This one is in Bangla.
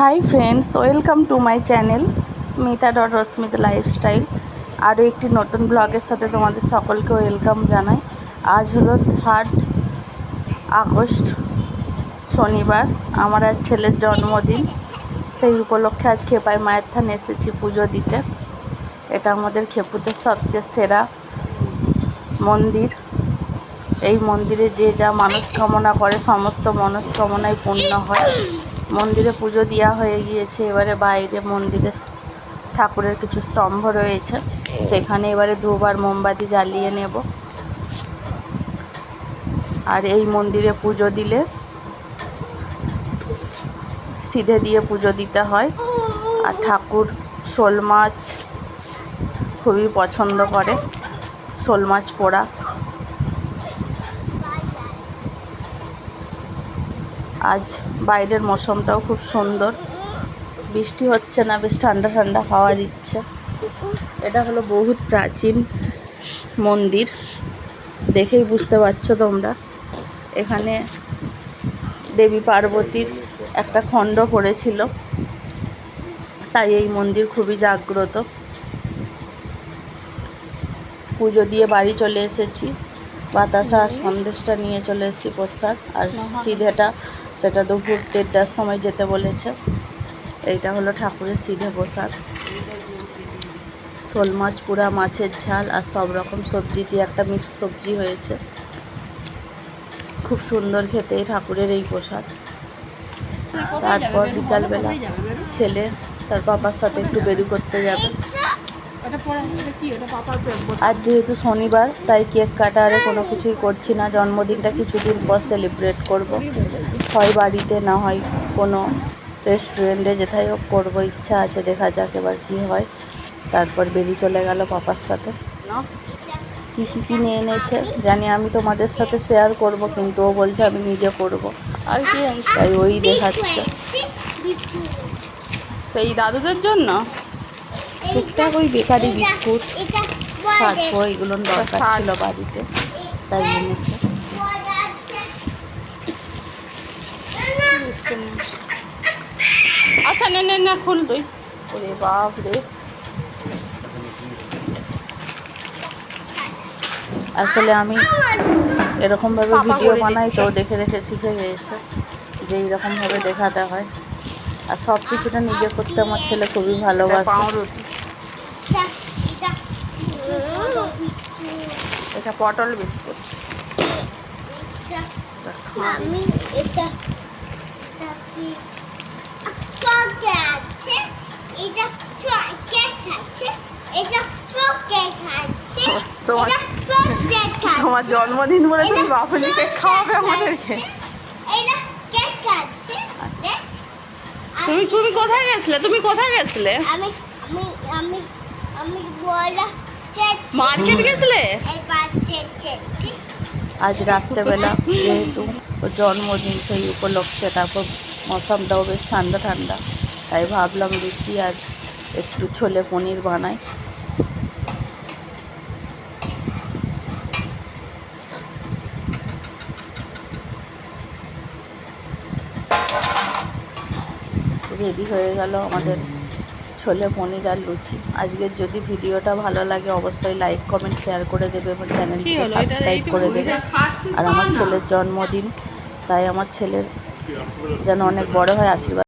Hi friends welcome to my channel Smita dot Rashmit lifestyle আরও একটি নতুন ব্লগের সাথে তোমাদের সকলকে ওয়েলকাম জানাই। আজ হলো থার্ড আগস্ট, শনিবার, আমার আর ছেলের জন্মদিন। সেই উপলক্ষে আজ খেপাই মায়ের থান এসেছি পুজো দিতে। এটা আমাদের খেপুতে সবচেয়ে সেরা মন্দির। এই মন্দিরে যে যা মনস্কামনা করে, সমস্ত মনস্কামনাই পূর্ণ হয়। মন্দিরে পুজো দেওয়া হয়ে গিয়েছে। এবারে বাইরে মন্দিরে ঠাকুরের কিছু স্তম্ভ রয়েছে। সেখানে এবারে দুবার মোমবাতি জ্বালিয়ে নেব। আর এই মন্দিরে পুজো দিলে সিধে দিয়ে পুজো দিতে হয়। আর ঠাকুর শোল মাছ খুবই পছন্দ করে। শোল মাছ পোড়া। আজ বাইরের মৌসুমটাও খুব সুন্দর। বৃষ্টি হচ্ছে না, বেশ ঠান্ডা ঠান্ডা হাওয়া দিচ্ছে। এটা হলো বহুত প্রাচীন মন্দির। দেখেই বুঝতে পারছ তোমরা। এখানে দেবী পার্বতীর একটা খণ্ড পড়েছিল। তাই এই মন্দির খুবই জাগ্রত। পুজো দিয়ে বাড়ি চলে এসেছি। বাতাসা সন্দেশটা নিয়ে চলে এসেছি প্রসাদ আর সিধেটা সেটা দুপুর দেড়টার সময় যেতে বলেছে। এইটা হলো ঠাকুরের সিধে প্রসাদ শোল মাছ পুরা মাছের ঝাল আর সব রকম সবজি দিয়ে একটা মিক্স সবজি হয়েছে। খুব সুন্দর খেতে ঠাকুরের এই প্রসাদ তারপর বিকালবেলা ছেলে তার পাপার সাথে একটু বেরি করতে যাবে। আজ যেহেতু শনিবার তাই কেক কাটা আরে কোনো কিছুই করছি না জন্মদিনটা কিছুদিন পর সেলিব্রেট করব হয় বাড়িতে না হয় কোনো রেস্টুরেন্টে যেথায় হোক করব ইচ্ছা আছে দেখা যাক এবার কী হয় তারপর বেরিয়ে চলে গেল পাপার সাথে কী কী কী নিয়ে এনেছে জানি আমি তোমাদের সাথে শেয়ার করব কিন্তু ও বলছে আমি নিজে করব আর কি তাই ওই দেখাচ্ছে সেই দাদুদের জন্য টুকটাক ওই বেকারি বিস্কুট খাটবো এগুলো দরকার ছিল বাড়িতে তাই এনেছে। আচ্ছা নে নে না খুল তুই। ওরে বাপ রে আসলে আমি এরকমভাবে ভিডিও বানাই তো দেখে দেখে শিখে গিয়েছে যে এইরকমভাবে দেখাতে হয়। আর সব কিছুটা নিজে করতে আমার ছেলে খুবই ভালোবাসে। এটা পটল বিস্কুট। আমি এটা এটা কি চকে আছে এটা চকে আছে এটা চকে আছে তোমার- এটা চকে আছে। তোমার জন্মদিন বলে তুমি বাপুজিকে খাওয়াবে আমাদেরকে। এটা কেক আছে দেখ, তুমি তুমি কোথায় গেছিলে? তুমি কোথায় গেছিলে? আমি আমি আমি আমি বলা মার্কেট গেছিলে? আজ রাত্রেবেলা যেহেতু ওর জন্মদিন সেই উপলক্ষে তারপর মৌসামটাও বেশ ঠান্ডা ঠান্ডা। তাই ভাবলাম লুচি আর একটু ছোলে পনির বানাই। রেডি হয়ে গেল আমাদের ছোলে পনির আর লুচি। আজকের যদি ভিডিওটা ভালো লাগে অবশ্যই লাইক কমেন্ট শেয়ার করে দেবে এবং চ্যানেলটিকে সাবস্ক্রাইব করে দেবে। আর আমার ছেলের জন্মদিন তাই আমার ছেলের যেন অনেক বড় হয় আশীর্বাদ